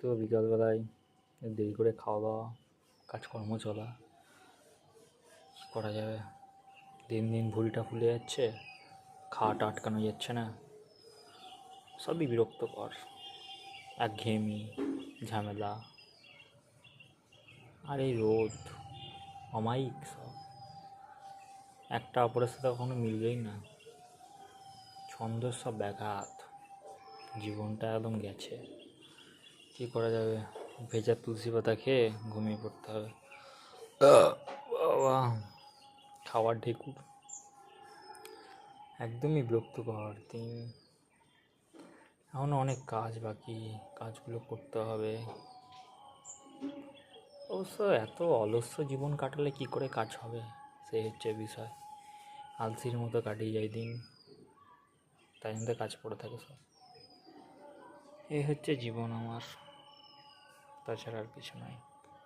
তো বিকালবেলায় দেরি করে খাওয়া দাওয়া কাজকর্ম চলা। করা যাবে? দিন দিন ভুঁড়িটা ফুলে যাচ্ছে, খাওয়াটা আটকানো যাচ্ছে না। সবই বিরক্তকর, একঘেয়েমি, ঝামেলা। আর এই রোদ, অমায়িক সব। একটা অপরের সাথে কখনো মিলবেই না। ছন্দের সব ব্যাঘাত। জীবনটা একদম গেছে। কী করা যাবে? ভেজা তুলসী পাতা খেয়ে ঘুমিয়ে পড়তে হবে। বাবা খাওয়ার ঢেকুর একদমই বিরক্তকর দিন। এখনও অনেক কাজ বাকি, কাজগুলো করতে হবে। অবশ্য এত অলস্য জীবন কাটালে কি করে কাজ হবে? সে হচ্ছে বিষয়। আলসির মতো কাটিয়ে যায় দিন। তাই জন্য কাজ পড়ে থাকে সব। এই হচ্ছে জীবন আমার। তাছাড়া আর কিছু নয়।